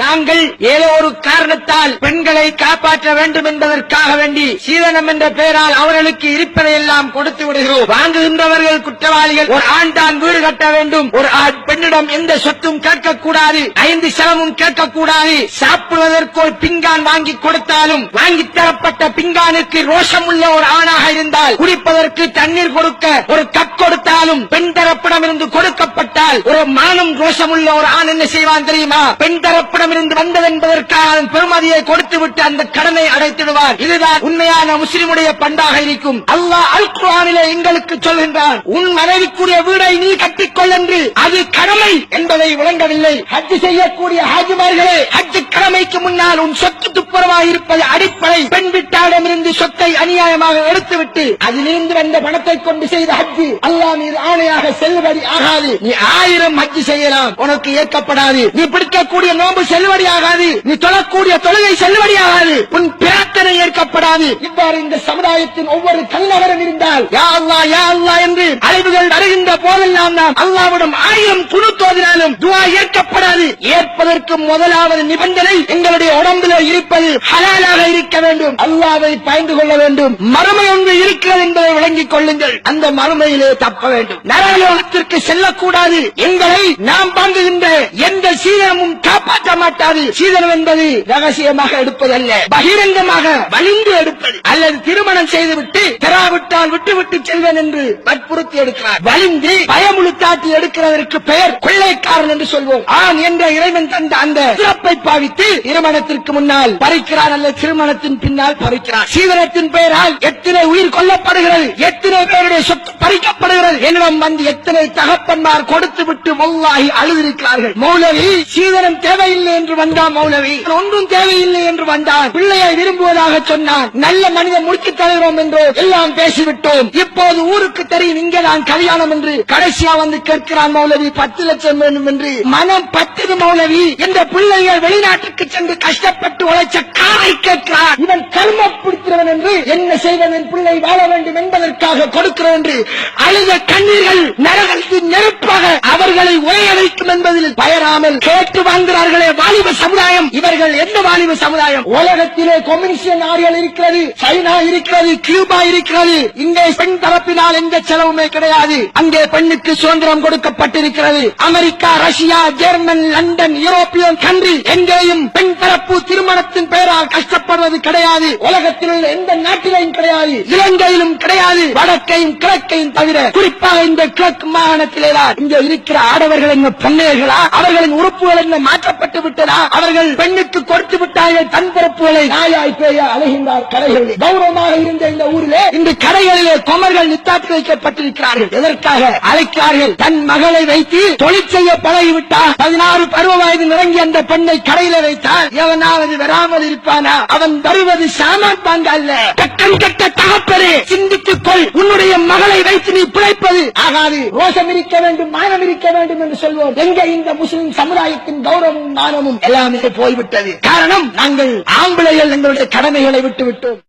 நாங்கள் ஏதோ ஒரு காரணத்தால் பெண்களை காப்பாற்ற வேண்டும் என்பதற்காக வேண்டி சீதனம் என்ற பெயரால் அவர்களுக்கு இருப்பதை எல்லாம் கொடுத்து விடுகிறோம். வாங்குகின்றவர்கள் குற்றவாளிகள் ஒரு ஆண் தான் வீடு கட்ட வேண்டும் ஒரு ஆண் பெண்ணிடம் எந்த சொத்தும் கேட்கக்கூடாது ஐந்து செலவும் கேட்கக்கூடாது. சாப்பிடுவதற்கு ஒரு பிங்கான் வாங்கி கொடுத்தாலும் வாங்கி தரப்பட்ட பிங்கானுக்கு ரோஷம் உள்ள ஒரு ஆணாக இருந்தால் குடிப்பதற்கு தண்ணீர் கொடுக்க ஒரு கப் கொடுத்தாலும் பெண் தரப்பிடம் இருந்து கொடுக்கப்பட்டால் ஒரு மானம் ரோஷமுள்ள ஒரு ஆண் என்ன செய்வான் தெரியுமா? பெண் தரப்பிடம் இருந்து வந்தது என்பதற்காக பெருமதியை கொடுத்து விட்டு அந்த கடனை அடைத்திடுவார் இதுதான் உண்மையான முஸ்லிமுடைய பண்பாக இருக்கும். அல்லாஹ் அல் குரானிலே எங்களுக்கு சொல்கின்றான் உன் மனைவிக்குரிய வீடை நீ கட்டிக்கொள் என்று. அது கடமை என்பதை விளங்கவில்லை. ஹஜ் செய்யக்கூடிய ஹாஜிமார்களே ஹஜ் கடமைக்கு முன்னால் உன் சொத்து துப்புரவாக இருப்பது அடிப்படை. பெண் விட்டாரிடமிருந்து சொத்தை அநியாயமாக எடுத்துவிட்டு அதிலிருந்து வந்த பணத்தை கொண்டு செய்த ஹஜ் அல்லாஹ் மீது ஆணையாக செல்லுபடி ஆகாது. நீ ஆயிரம் மஜ்ஜி செய்யலாம். உனக்கு ஏற்கப்படாது. நீ பிடிக்கக்கூடிய நோன்பு செல்லுபடி ஆகாது. நீ தொழக்கூடிய தொழுகை செல்லுபடி ஆகாது. உன் பிரார்த்தனை ஏற்கப்படாது. இவ்வாறு இந்த சமுதாயத்தின் ஒவ்வொரு தலைநகரம் இருந்தால் யா அல்லா யா அல்லா என்று அழைவுகள் வருகின்ற போதெல்லாம் நாம் அல்லாவிடம் ஆயிரம் குழு தோதினாலும் துவா ஏற்கப்படாது. ஏற்பதற்கு முதலாவது நிபந்தனை எங்களுடைய உடம்புல இருப்பது ஹலாலாக இருக்க வேண்டும். அல்லாவை பயந்து கொள்ள வேண்டும். மறுமை ஒன்று இருக்கிறது என்பதை விளங்கிக் கொள்ளுங்கள். அந்த மறுமையிலே தப்ப வேண்டும். நரகத்திற்கு செல்லக்கூடாது. எங்களை நாம் வாங்குகின்ற எந்த சீதனமும் காப்பாற்ற மாட்டாது. சீதனம் என்பது ரகசியமாக எடுப்பதல்ல. பகிரங்கமாக வலிந்து எடுப்பது. அல்லது திருமணம் செய்துவிட்டு பெறாவிட்டால் விட்டு செல்வேன் என்று வற்புறுத்தி எடுக்கிறார். வலிந்து பயமுழுத்தாட்டி எடுக்கிறதற்கு பெயர் கொள்ளைக்காரன் என்று சொல்வோம். ஆண் என்ற இறைவன் தந்த அந்த சிறப்பை பாவித்து திருமணத்திற்கு முன்னால் பறிக்கிறார் அல்ல திருமணத்தின் பின்னால் பறிக்கிறான். சீதனத்தின் பெயரால் எத்தனை உயிர் கொல்லப்படுகிறது எத்தனை பேருடைய சொத்து பறிக்கப்படுகிறது என்னிடம் வந்து எத்தனை தகப்பன்மார் கொடுத்து விட்டு மௌலாகி அழுதிருக்கிறார்கள்? மௌலவி சீதனம் தேவையில்லை என்று வந்தான் மௌலவி. ஒன்றும் தேவையில்லை என்று வந்தான். பிள்ளையை விரும்புவதாக சொன்னான். நல்ல மனிதன் முடித்து தருகிறோம் என்று எல்லாம் பேசிவிட்டோம். இப்போது ஊருக்கு தெரியும் இங்கே நான் கல்யாணம் என்று. கடைசியா வந்து கேட்கிறான் மௌலவி பத்து லட்சம் வேண்டும் என்று. மனம் பத்தது மௌலவி. என்ற பிள்ளைகள் வெளிநாட்டுக்கு சென்று கஷ்டப்பட்டு உழைச்ச காரை கேட்கிறான். இவன் கர்ம பிடிக்கிறவன் என்று என்ன செய்வதன் பிள்ளை வாழ வேண்டும் என்பதற்காக கொடுக்கிறோம் என்று அழுத கண்ணீர்கள் நரகத்தின் நெருப்பாக அவர்களை உரைய வைக்கும் என்பதில் பயராமல் கேட்டு வாங்குகிறார்களே வாலிப சமுதாயம். இவர்கள் எந்த வாலிப சமுதாயம்? உலகத்திலே கம்யூனிஸ்ட் நாடுகள் இருக்கிறது சைனா இருக்கிறது கியூபா இருக்கிறது. இங்கே பெண் தரப்பினால் எந்த செலவுமே கிடையாது. அங்கே பெண்ணுக்கு சுதந்திரம் கொடுக்கப்பட்டிருக்கிறது. America Russia German London European country எங்கேயும் பெண் தரப்பு திருமணத்தின் பெயரால் கஷ்டப்படுவது கிடையாது. உலகத்தில் உள்ள எந்த நாட்டிலையும் கிடையாது. இலங்கையிலும் கிடையாது. வடக்கையும் கிழக்கையும் தவிர குறிப்பாக இந்த கிழக்கு மாகாணத்திலே தான் இங்க இருக்கிற ஆடவர்கள் எங்க பொன்னையர்களா அவர்களின் உறுப்புகள் என்ன மாற்றப்பட்டு விட்டதா? அவர்கள் பெண்ணுக்கு கொடுத்து விட்டார்கள் தன் பிறப்புகளை நாயாய் பேய அலைகின்றார் கடைகளில். கௌரவமாக இருந்த இந்த ஊரிலே இன்று கடைகளிலே கொமர்கள் நித்தாட்டி வைக்கப்பட்டிருக்கிறார்கள். எதற்காக? அழைக்கிறார்கள். தன் மகளை வைத்து தொழில் செய்ய பழகிவிட்டார். பதினாறு பருவ வயது நிறங்கி அந்த பெண்ணை கடையில வைத்தால் எவனாவது வராமல் இருப்பானா? அவன் வருவது சாமான் பாங்க அல்ல. கட்டம் கட்ட தகப்பரே சிந்தித்துக் கொள் உன்னுடைய மகளை வைத்து நீ இருப்பது ஆகாது. ரோஷம் இருக்க வேண்டும் மானம் இருக்க வேண்டும் என்று சொல்வோம். எங்க இந்த முஸ்லிம் சமுதாயத்தின் கௌரவமும் மானமும் எல்லாமே போய்விட்டது. காரணம் நாங்கள் ஆம்பளைகள் எங்களுடைய கடமைகளை விட்டுவிட்டோம்.